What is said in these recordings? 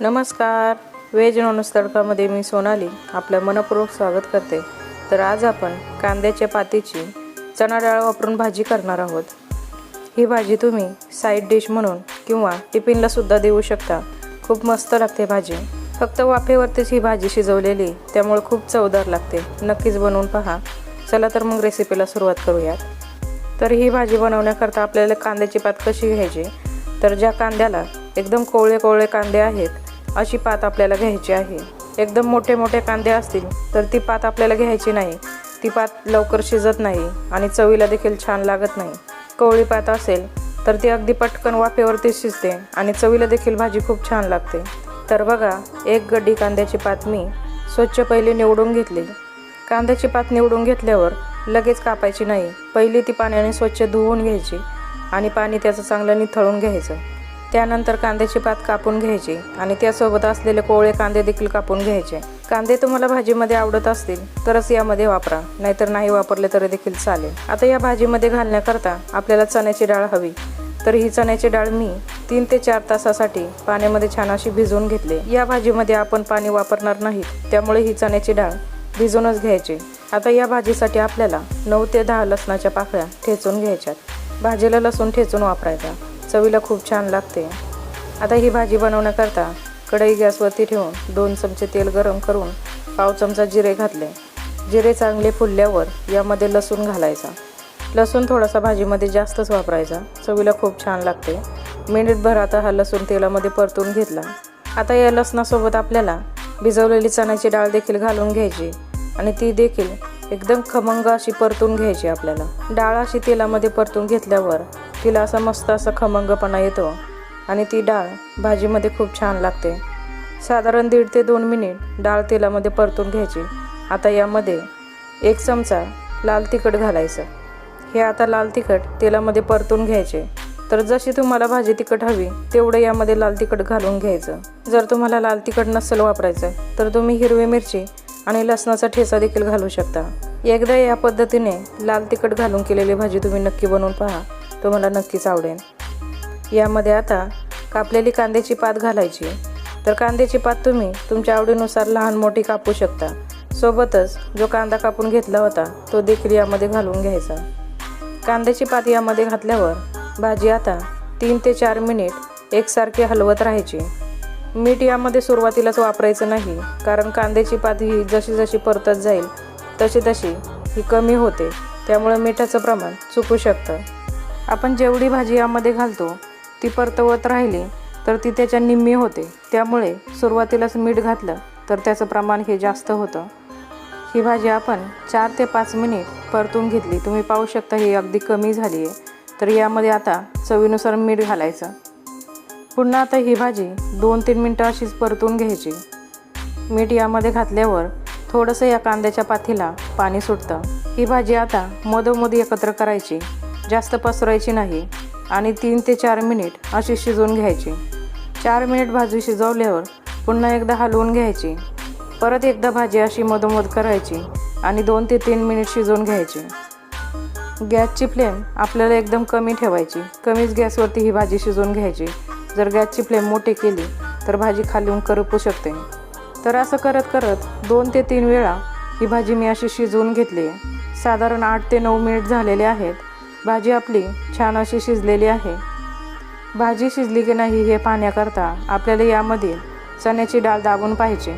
नमस्कार. Veg non veg तडकामध्ये मी सोनाली. आपलं मनपूर्वक स्वागत करते. तर आज आपण कांद्याच्या पातीची चणा डाळ वापरून भाजी करणार आहोत. ही भाजी तुम्ही साईड डिश म्हणून किंवा टिफिनला सुद्धा देऊ शकता. खूप मस्त लागते भाजी. फक्त वाफेवरतीच ही भाजी शिजवलेली त्यामुळे खूप चवदार लागते. नक्कीच बनवून पहा. चला तर मग रेसिपीला सुरुवात करूयात. तर ही भाजी बनवण्याकरता आपल्याला कांद्याची पात कशी घ्यायची? तर ज्या कांद्याला एकदम कोवळे कोवळे कांदे आहेत अशी पात आपल्याला घ्यायची आहे. एकदम मोठे मोठे कांदे असतील तर ती पात आपल्याला घ्यायची नाही. ती पात लवकर शिजत नाही आणि चवीला देखील छान लागत नाही. कोवळी पात असेल तर ती अगदी पटकन वाफेवरती शिजते आणि चवीला देखील भाजी खूप छान लागते. तर बघा एक गड्डी कांद्याची पात मी स्वच्छ पहिली निवडून घेतली. कांद्याची पात निवडून घेतल्यावर लगेच कापायची नाही. पहिली ती पाण्याने स्वच्छ धुवून घ्यायची आणि पाणी त्याचं चांगलं निथळून घ्यायचं. त्यानंतर कांद्याची पात कापून घ्यायची आणि त्यासोबत असलेले कोवळे कांदे देखील कापून घ्यायचे. कांदे तुम्हाला भाजीमध्ये आवडत असतील तरच यामध्ये वापरा नाहीतर नाही वापरले तरी देखील चालेल. आता या भाजीमध्ये घालण्याकरता आपल्याला चण्याची डाळ हवी. तर ही चण्याची डाळ मी तीन ते चार तासासाठी पाण्यामध्ये छान अशी भिजवून घेतली. या भाजीमध्ये आपण पाणी वापरणार नाही त्यामुळे ही चण्याची डाळ भिजूनच घ्यायची. आता या भाजीसाठी आपल्याला नऊ ते दहा लसणाच्या पाकळ्या ठेचून घ्यायच्यात. भाजीला लसूण ठेचून वापरायचा. चवीला खूप छान लागते. आता ही भाजी बनवण्याकरता कढई गॅसवरती ठेवून दोन चमचे तेल गरम करून पाव चमचा जिरे घातले. जिरे चांगले फुलल्यावर यामध्ये लसूण घालायचा. लसूण थोडासा भाजीमध्ये जास्तच वापरायचा. चवीला खूप छान लागते. मिनिटभर आता हा लसूण तेलामध्ये परतून घेतला. आता या लसणासोबत आपल्याला भिजवलेली चण्याची डाळ देखील घालून घ्यायची आणि ती देखील एकदम खमंग अशी परतून घ्यायची आपल्याला. डाळ अशी तेलामध्ये परतून घेतल्यावर तिला असा मस्त असा खमंगपणा येतो. आणि ती डाळ भाजीमध्ये खूप छान लागते. साधारण दीड ते दोन मिनिट डाळ तेलामध्ये परतून घ्यायची. आता यामध्ये एक चमचा लाल तिखट घालायचं. हे आता लाल तिखट तेलामध्ये परतून घ्यायचे. तर जशी तुम्हाला भाजी तिखट हवी तेवढं यामध्ये लाल तिखट घालून घ्यायचं. जर तुम्हाला लाल तिखट नसेल वापरायचं तर तुम्ही हिरवी मिरची आणि लसणाचा ठेचा देखील घालू शकता. एकदा या पद्धतीने लाल तिखट घालून केलेली भाजी तुम्ही नक्की बनवून पहा. तुम्हाला नक्कीच आवडेल. यामध्ये आता कापलेली कांद्याची पात घालायची. तर कांद्याची पात तुम्ही तुमच्या आवडीनुसार लहान मोठी कापू शकता. सोबतच जो कांदा कापून घेतला होता तो देखील यामध्ये घालून घ्यायचा. कांद्याची पात यामध्ये घातल्यावर भाजी आता तीन ते चार मिनिट एकसारखी हलवत राहायची. मीठ यामध्ये सुरुवातीलाच वापरायचं नाही कारण कांद्याची पात ही जशी जशी परतत जाईल तशी तशी ही कमी होते. त्यामुळे मिठाचं प्रमाण चुकू शकतं. आपण जेवढी भाजी यामध्ये घालतो ती परतवत राहिली तर ती त्याच्या निम्मी होते. त्यामुळे सुरुवातीलाच मीठ घातलं तर त्याचं प्रमाण हे जास्त होतं. ही भाजी आपण चार ते पाच मिनिट परतून घेतली. तुम्ही पाहू शकता ही अगदी कमी झाली आहे. तर यामध्ये आता चवीनुसार मीठ घालायचं. पुन्हा आता ही भाजी दोन तीन मिनटं अशीच परतून घ्यायची. मीठ यामध्ये घातल्यावर थोडंसं या कांद्याच्या पाथीला पाणी सुटतं. ही भाजी आता मधोमध एकत्र करायची. जास्त पसरायची नाही आणि तीन ते चार मिनिट अशी शिजवून घ्यायची. चार मिनिट भाजी शिजवल्यावर पुन्हा एकदा हलवून घ्यायची. परत एकदा भाजी अशी मधोमध करायची आणि दोन ते तीन मिनिट शिजवून घ्यायची. गॅसची फ्लेम आपल्याला एकदम कमी ठेवायची. कमीच गॅसवरती ही भाजी शिजवून घ्यायची. जर गॅसची फ्लेम मोठी केली तर भाजी खाली करपू शकते. तर असं करत करत दोन ते तीन वेळा ही भाजी मी अशी शिजवून घेतली. आहे साधारण आठ ते नऊ मिनिट झालेले आहेत. भाजी आपली छान अशी शिजलेली आहे. भाजी शिजली की नाही हे पाहण्याकरता आपल्याला यामध्ये चण्याची डाळ दाबून पाहिजे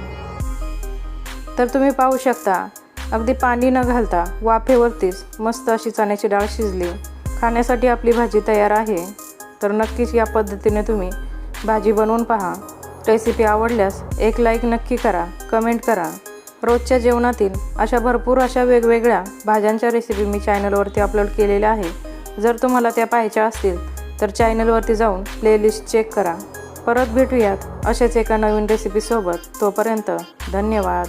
तर तुम्ही पाहू शकता अगदी पाणी न घालता वाफेवरतीच मस्त अशी चण्याची डाळ शिजली. खाण्यासाठी आपली भाजी तयार आहे. तर नक्कीच या पद्धतीने तुम्ही भाजी बनवून पहा. रेसिपी आवडल्यास एक लाईक नक्की करा कमेंट करा. रोजच्या जेवणातील अशा भरपूर अशा वेगवेगळ्या भाज्यांच्या रेसिपी मी चॅनलवरती अपलोड केलेल्या आहे जर तुम्हाला त्या पाहायच्या असतील तर चॅनलवरती जाऊन प्लेलिस्ट चेक करा. परत भेटूयात अशाच एका नवीन रेसिपीसोबत तोपर्यंत धन्यवाद.